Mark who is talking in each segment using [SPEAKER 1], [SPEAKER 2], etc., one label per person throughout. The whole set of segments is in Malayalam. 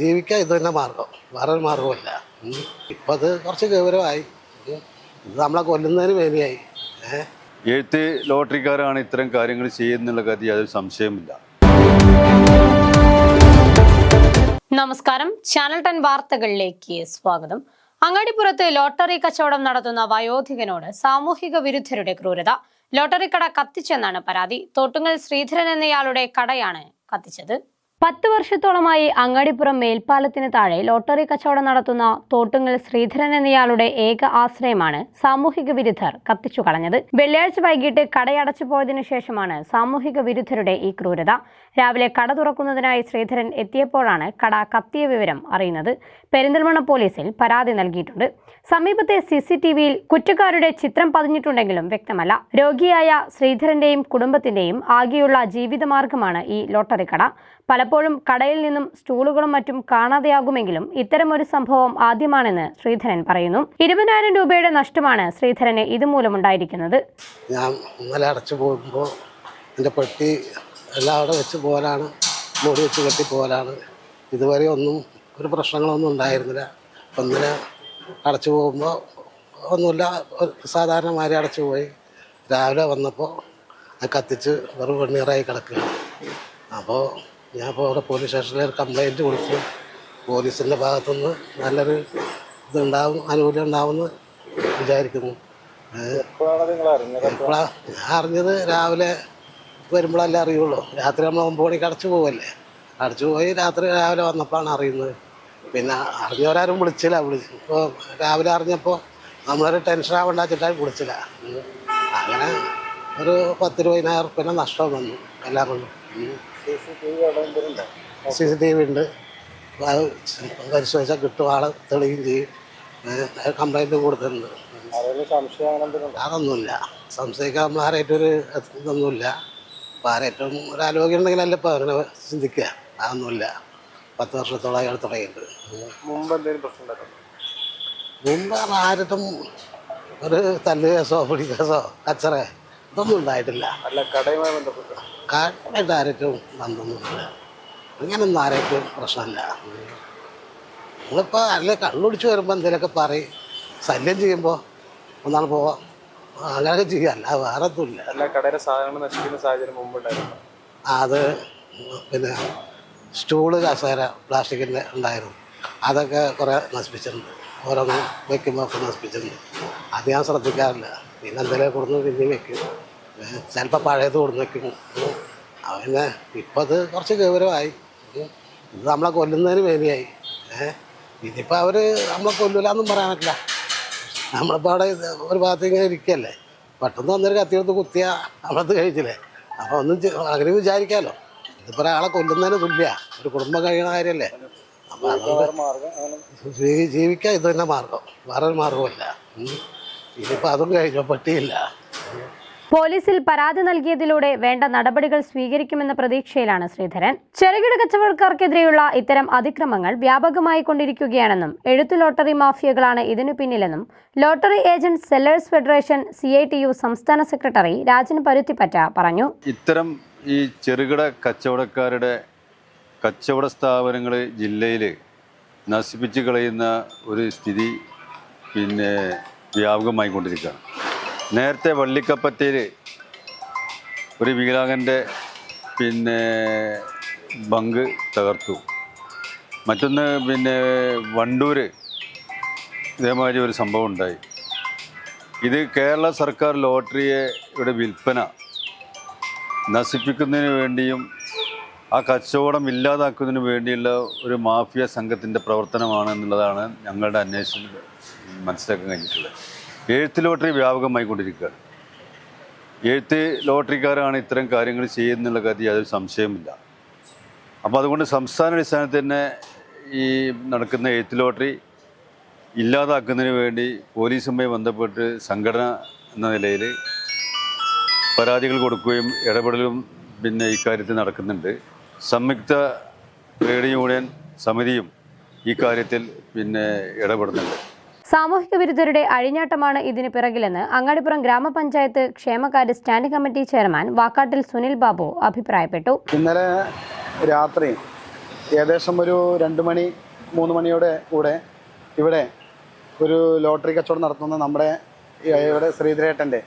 [SPEAKER 1] ജീവിക്കാൻ ഇത് തന്നെ മാർഗം വേറെ ഒരു മാർഗമില്ല. ഇപ്പം അത് കുറച്ച് ഗൗരവമായി. ഇത് നമ്മളെ കൊല്ലുന്നതിന് വേണ്ടിയായി ഏഹ്
[SPEAKER 2] എഴുത്ത് ലോട്ടറിക്കാരാണ് ഇത്തരം കാര്യങ്ങൾ ചെയ്യുന്നുള്ള കാര്യം യാതൊരു സംശയമില്ല
[SPEAKER 3] നമസ്കാരം. ചാനൽ ടെൻ വാർത്തകളിലേക്ക് സ്വാഗതം. അങ്ങാടിപ്പുറത്ത് ലോട്ടറി കച്ചവടം നടത്തുന്ന വയോധികനോട് സാമൂഹിക വിരുദ്ധരുടെ ക്രൂരത. ലോട്ടറി കട കത്തിച്ചെന്നാണ് പരാതി. തോട്ടുങ്ങൽ ശ്രീധരൻ എന്നയാളുടെ കടയാണ് കത്തിച്ചത്. പത്ത് വർഷത്തോളമായി അങ്ങാടിപ്പുറം മേൽപ്പാലത്തിന് താഴെ ലോട്ടറി കച്ചവടം നടത്തുന്ന തോട്ടുങ്ങൽ ശ്രീധരൻ എന്നയാളുടെ ഏക ആശ്രയമാണ് സാമൂഹിക വിരുദ്ധർ കത്തിച്ചു കളഞ്ഞത്. വെള്ളിയാഴ്ച വൈകിട്ട് കടയടച്ചു പോയതിനു ശേഷമാണ് സാമൂഹിക വിരുദ്ധരുടെ ഈ ക്രൂരത. രാവിലെ കട തുറക്കുന്നതിനായി ശ്രീധരൻ എത്തിയപ്പോഴാണ് കട കത്തിയ വിവരം അറിയുന്നത്. പെരിന്തൽമണ്ണ പോലീസിൽ പരാതി നൽകിയിട്ടുണ്ട്. സമീപത്തെ സി സി ടി വിയിൽ കുറ്റക്കാരുടെ ചിത്രം പതിഞ്ഞിട്ടുണ്ടെങ്കിലും വ്യക്തമല്ല. രോഗിയായ ശ്രീധരന്റെയും കുടുംബത്തിന്റെയും ആകെയുള്ള ജീവിതമാർഗമാണ് ഈ ലോട്ടറി കട. പലപ്പോഴും കടയിൽ നിന്നും സ്റ്റൂളുകളും മറ്റും കാണാതെയാകുമെങ്കിലും ഇത്തരമൊരു സംഭവം ആദ്യമാണെന്ന് ശ്രീധരൻ പറയുന്നു. ഇരുപതിനായിരം രൂപയുടെ നഷ്ടമാണ് ശ്രീധരന് ഇതുമൂലമുണ്ടായിരിക്കുന്നത്.
[SPEAKER 1] ഞാൻ ഇന്നലെ അടച്ചു പോകുമ്പോൾ എന്റെ പെട്ടി എല്ലാം അവിടെ വെച്ച് പോലാണ് മുടി വെച്ച് കെട്ടി പോലാണ് ഇതുവരെ ഒന്നും ഒരു പ്രശ്നങ്ങളൊന്നും ഉണ്ടായിരുന്നില്ല. അപ്പം ഇന്നലെ അടച്ചു പോകുമ്പോൾ ഒന്നുമില്ല സാധാരണമാരി അടച്ചു പോയി. രാവിലെ വന്നപ്പോൾ കത്തിച്ച് വെറും വെണ്ണീറായി കിടക്കുകയാണ്. അപ്പോൾ ഞാൻ ഇപ്പോൾ അവിടെ പോലീസ് സ്റ്റേഷനിൽ ഒരു കംപ്ലൈന്റ് കൊടുത്തു. പോലീസിന്റെ ഭാഗത്തുനിന്ന് നല്ലൊരു ഇതുണ്ടാവും ആനുകൂല്യം ഉണ്ടാവുമെന്ന് വിചാരിക്കുന്നു. എപ്പോഴാണ് അറിഞ്ഞത്? രാവിലെ വരുമ്പോഴല്ലേ അറിയുള്ളൂ. രാത്രി നമ്മൾ ഒമ്പത് മണിക്ക് അടച്ചു പോവല്ലേ? അടച്ചു പോയി രാത്രി രാവിലെ വന്നപ്പോഴാണ് അറിയുന്നത്. പിന്നെ അറിഞ്ഞവരാരും വിളിച്ചില്ല. വിളിച്ചു ഇപ്പോൾ രാവിലെ അറിഞ്ഞപ്പോൾ നമ്മളൊരു ടെൻഷൻ ആവേണ്ട വെച്ചിട്ടായി വിളിച്ചില്ല. അങ്ങനെ ഒരു പത്ത് ഇരുപതിനായിരം റുപ്യന്റെ നഷ്ടം വന്നു എല്ലാം കൊണ്ടും സി സി ടി വി ഉണ്ട്. അത് പരിശോധിച്ചാൽ കിട്ടും. ആളെ തെളിയും ചെയ്യും. കംപ്ലൈന്റ് കൊടുത്തിട്ടുണ്ട്. അതൊന്നുമില്ല. സംശയിക്കാൻ നമ്മൾ ആരായിട്ടൊരു ഇതൊന്നുമില്ല. അപ്പം ആരായിട്ടും ഒരു ആരോഗ്യം അല്ല ഇപ്പോൾ അങ്ങനെ ചിന്തിക്കുക. അതൊന്നുമില്ല. പത്ത് വർഷത്തോളം അയാൾ തുടങ്ങിയിട്ട്
[SPEAKER 4] മുമ്പ് എന്തെങ്കിലും പ്രശ്നം
[SPEAKER 1] മുമ്പ് ഒരു തല്ല് കേസോ പിടി കേസോ കച്ചറ ഇതൊന്നും ഉണ്ടായിട്ടില്ല.
[SPEAKER 4] അല്ല കടയുമായി ബന്ധപ്പെട്ട്.
[SPEAKER 1] കാര്യമായിട്ട് ആരായിട്ടും വന്നൊന്നുമില്ല അങ്ങനൊന്നും ആരായിട്ടും പ്രശ്നമില്ല. നമ്മളിപ്പോൾ അല്ലെ കള്ളുടിച്ച് വരുമ്പോൾ എന്തെങ്കിലുമൊക്കെ പറയും. ശല്യം ചെയ്യുമ്പോൾ ഒന്നാണ് പോവാം. അങ്ങനെയൊക്കെ ചെയ്യുക അല്ല വേറെ ഒന്നുമില്ല.
[SPEAKER 4] അല്ല കടയിലെ സാധനങ്ങൾ നശിക്കുന്ന സാഹചര്യം മുമ്പുണ്ടായിരുന്നു.
[SPEAKER 1] അത് പിന്നെ സ്റ്റൂൾ കസേര പ്ലാസ്റ്റിക്കിന്റെ ഉണ്ടായിരുന്നു. അതൊക്കെ കുറേ നശിപ്പിച്ചിട്ടുണ്ട്. ഓരോന്ന് വെക്കുമ്പോൾ ഒക്കെ നശിപ്പിച്ചിട്ടുണ്ട്. അത് ഞാൻ ശ്രദ്ധിക്കാറില്ല. പിന്നെ എന്തെങ്കിലും കൊടുന്ന് പിന്നെയും വെക്കും. ചിലപ്പോൾ പഴയത് കൊടുന്ന് വെക്കും. പിന്നെ ഇപ്പം അത് കുറച്ച് ഗൗരവമായി. ഇത് നമ്മളെ കൊല്ലുന്നതിന് വേണ്ടിയായി ഏഹ് ഇനിയിപ്പോൾ അവർ നമ്മളെ കൊല്ലൂല എന്നും പറയാൻ പറ്റില്ല. നമ്മളിപ്പോൾ അവിടെ ഒരു ഭാഗത്ത് ഇങ്ങനെ ഇരിക്കുകയല്ലേ പെട്ടെന്ന് വന്നൊരു കത്തിയെടുത്ത് കുത്തിയ നമ്മളത് കഴിച്ചില്ലേ? അപ്പോൾ ഒന്നും അങ്ങനെ വിചാരിക്കാമല്ലോ ഇതിപ്പോൾ ഒരാളെ കൊല്ലുന്നതിന് തുല്യ. ഒരു കുടുംബം കഴിയണ കാര്യമല്ലേ അപ്പോൾ അതുകൊണ്ട് ജീവിക്കാൻ ഇത് തന്നെ മാർഗം. വേറൊരു മാർഗമല്ല. ഇനിയിപ്പോൾ അതും കഴിഞ്ഞോ? പറ്റിയില്ല
[SPEAKER 3] പോലീസിൽ പരാതി നൽകിയതിലൂടെ വേണ്ട നടപടികൾ സ്വീകരിക്കുമെന്ന പ്രതീക്ഷയിലാണ് ശ്രീധരൻ. ചെറുകിട കച്ചവടക്കാർക്കെതിരെയുള്ള ഇത്തരം അതിക്രമങ്ങൾ വ്യാപകമായി കൊണ്ടിരിക്കുകയാണെന്നും എഴുത്തു ലോട്ടറി മാഫിയകളാണ് ഇതിനു പിന്നിലെന്നും lottery agent sellers federation C I T U സംസ്ഥാന സെക്രട്ടറി രാജൻ പരുത്തിപ്പറ്റ പറഞ്ഞു.
[SPEAKER 2] ഇത്തരം ഈ ചെറുകിട കച്ചവടക്കാരുടെ കച്ചവട സ്ഥാപനങ്ങൾ ജില്ലയിൽ നശിപ്പിച്ച് കളയുന്ന ഒരു സ്ഥിതി പിന്നെ വ്യാപകമായി കൊണ്ടിരിക്കുകയാണ്. നേരത്തെ വള്ളിക്കപ്പറ്റയിൽ ഒരു വികലാംഗന്റെ പിന്നെ ബങ്ക് തകർത്തു. മറ്റൊന്ന് പിന്നെ വണ്ടൂർ ഇതേമാതിരി ഒരു സംഭവം ഉണ്ടായി. ഇത് കേരള സർക്കാർ ലോട്ടറിയുടെ വിൽപ്പന നശിപ്പിക്കുന്നതിന് വേണ്ടിയും ആ കച്ചവടം ഇല്ലാതാക്കുന്നതിന് വേണ്ടിയുള്ള ഒരു മാഫിയ സംഘത്തിന്റെ പ്രവർത്തനമാണ് എന്നുള്ളതാണ് ഞങ്ങളുടെ അന്വേഷണം മനസ്സിലാക്കാൻ കഴിഞ്ഞിട്ടുള്ളത്. എഴുത്ത് ലോട്ടറി വ്യാപകമായി കൊണ്ടിരിക്കുകയാണ് എഴുത്ത് ലോട്ടറിക്കാരാണ് ഇത്തരം കാര്യങ്ങൾ ചെയ്യുന്നുള്ള കാര്യം യാതൊരു സംശയമില്ല അപ്പോൾ അതുകൊണ്ട് സംസ്ഥാന അടിസ്ഥാനത്തിൽ തന്നെ ഈ നടക്കുന്ന എഴുത്ത് ലോട്ടറി ഇല്ലാതാക്കുന്നതിന് വേണ്ടി പോലീസുമായി ബന്ധപ്പെട്ട് സംഘടന എന്ന നിലയിൽ പരാതികൾ കൊടുക്കുകയും ഇടപെടലും പിന്നെ ഇക്കാര്യത്തിൽ നടക്കുന്നുണ്ട്. സംയുക്ത ട്രേഡ് യൂണിയൻ സമിതിയും ഈ കാര്യത്തിൽ പിന്നെ ഇടപെടുന്നുണ്ട്.
[SPEAKER 3] സാമൂഹിക വിരുദ്ധരുടെ അഴിഞ്ഞാട്ടമാണ് ഇതിന് പിറകിലെന്ന് അങ്ങാടിപ്പുറം ഗ്രാമപഞ്ചായത്ത് ക്ഷേമകാര്യ standing committee chairman Vakkattil Sunil Babu അഭിപ്രായപ്പെട്ടു.
[SPEAKER 5] ഇന്നലെ രാത്രി ഏകദേശം ഒരു രണ്ട് മണി മൂന്ന് മണിയോടെ കൂടെ ഇവിടെ ഒരു ലോട്ടറി കച്ചവടം നടത്തുന്ന നമ്മുടെ ഇവിടെ ശ്രീധരേട്ടന്റെ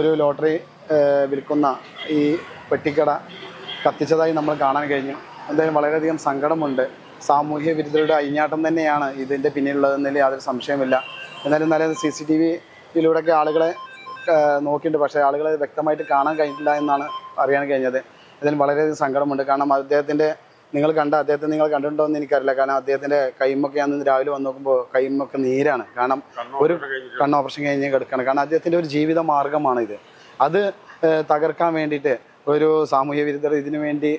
[SPEAKER 5] ഒരു ലോട്ടറി വിൽക്കുന്ന ഈ പെട്ടിക്കട കത്തിച്ചതായി നമ്മൾ കാണാൻ കഴിഞ്ഞു. എന്തായാലും വളരെയധികം സങ്കടമുണ്ട്. സാമൂഹ്യ വിരുദ്ധരുടെ അഴിഞ്ഞാട്ടം തന്നെയാണ് ഇതിന്റെ പിന്നിലുള്ളതെന്നതിൽ യാതൊരു സംശയമില്ല എന്നാലും നല്ല സി സി ടി വിയിലൂടെയൊക്കെ ആളുകളെ നോക്കിയിട്ടുണ്ട്. പക്ഷേ ആളുകളെ വ്യക്തമായിട്ട് കാണാൻ കഴിഞ്ഞില്ല എന്നാണ് അറിയാൻ കഴിഞ്ഞത്. ഇതിൽ വളരെയധികം സങ്കടമുണ്ട്. കാരണം അദ്ദേഹത്തിന്റെ നിങ്ങൾ കണ്ട അദ്ദേഹത്തെ നിങ്ങൾ കണ്ടിട്ടുണ്ടോ എന്ന് എനിക്കറിയില്ല. കാരണം അദ്ദേഹത്തിന്റെ കൈമൊക്കെ ഞാൻ രാവിലെ വന്ന് നോക്കുമ്പോൾ കൈമൊക്കെ നീരാണ്. കാരണം ഒരു കണ്ണ് ഓപ്പറേഷൻ കഴിഞ്ഞ് കിടക്കുകയാണ്. കാരണം അദ്ദേഹത്തിന്റെ ഒരു ജീവിത മാർഗമാണ് ഇത് അത് തകർക്കാൻ വേണ്ടിയിട്ട് ഒരു സാമൂഹ്യ വിരുദ്ധർ ഇതിനു വേണ്ടി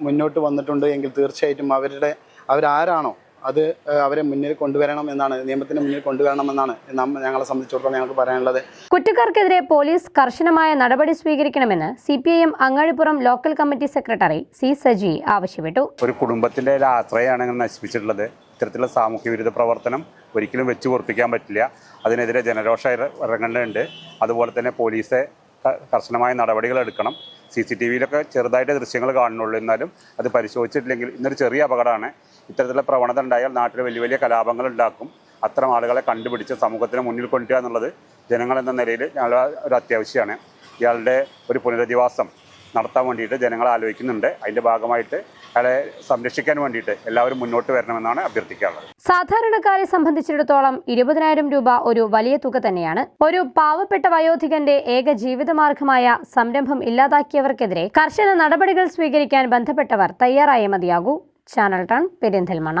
[SPEAKER 5] മുന്നോട്ട് വന്നിട്ടുണ്ട് എങ്കിൽ തീർച്ചയായിട്ടും അവരുടെ അവരാരാണോ അത് അവരെ മുന്നിൽ കൊണ്ടുവരണം എന്നാണ് നിയമത്തിന് മുന്നിൽ കൊണ്ടുവരണം എന്നാണ് നമ്മ ഞങ്ങളെ സംബന്ധിച്ചിടത്തോളം ഞങ്ങൾക്ക് പറയാനുള്ളത്.
[SPEAKER 3] കുറ്റക്കാർക്കെതിരെ പോലീസ് കർശനമായ നടപടി സ്വീകരിക്കണമെന്ന് C P I M Angadipuram local committee secretary C Saji ആവശ്യപ്പെട്ടു.
[SPEAKER 6] ഒരു കുടുംബത്തിന്റെ ആശ്രയമാണ് നശിപ്പിച്ചിട്ടുള്ളത്. ഇത്തരത്തിലുള്ള സാമൂഹ്യ വിരുദ്ധ പ്രവർത്തനം ഒരിക്കലും വെച്ചു പൊറപ്പിക്കാൻ പറ്റില്ല. അതിനെതിരെ ജനരോഷ ഇറ- ഇറങ്ങേണ്ടതുണ്ട് അതുപോലെ തന്നെ പോലീസ് കർശനമായ നടപടികൾ എടുക്കണം. സി സി ടി വിയിലൊക്കെ ചെറുതായിട്ട് ദൃശ്യങ്ങൾ കാണുന്നുള്ളൂ. എന്നാലും അത് പരിശോധിച്ചിട്ടില്ലെങ്കിൽ ഇന്നൊരു ചെറിയ അപകടമാണ്. ഇത്തരത്തിലുള്ള പ്രവണത ഉണ്ടായാൽ നാട്ടിൽ വലിയ വലിയ കലാപങ്ങൾ ഉണ്ടാക്കും. അത്തരം ആളുകളെ കണ്ടുപിടിച്ച് സമൂഹത്തിന് മുന്നിൽ കൊണ്ടുവരിക എന്നുള്ളത് ജനങ്ങൾ എന്ന നിലയിൽ ഞങ്ങൾ ഒരു അത്യാവശ്യമാണ്. ഇയാളുടെ ഒരു പുനരധിവാസം നടത്താൻ വേണ്ടിയിട്ട് ജനങ്ങൾ ആലോചിക്കുന്നുണ്ട്. അതിന്റെ ഭാഗമായിട്ട് അയാളെ സംരക്ഷിക്കാൻ വേണ്ടിയിട്ട് എല്ലാവരും മുന്നോട്ട് വരണമെന്നാണ് അഭ്യർത്ഥിക്കാറുള്ളത്.
[SPEAKER 3] സാധാരണക്കാരെ സംബന്ധിച്ചിടത്തോളം ഇരുപതിനായിരം രൂപ ഒരു വലിയ തുക തന്നെയാണ്. ഒരു പാവപ്പെട്ട വയോധികന്റെ ഏക ജീവിതമാർഗമായ സംരംഭം ഇല്ലാതാക്കിയവർക്കെതിരെ കർശന നടപടികൾ സ്വീകരിക്കാൻ ബന്ധപ്പെട്ടവർ തയ്യാറായേ മതിയാകൂ. ചാനൽ ടൺ പെരിന്തൽമണ്ണ.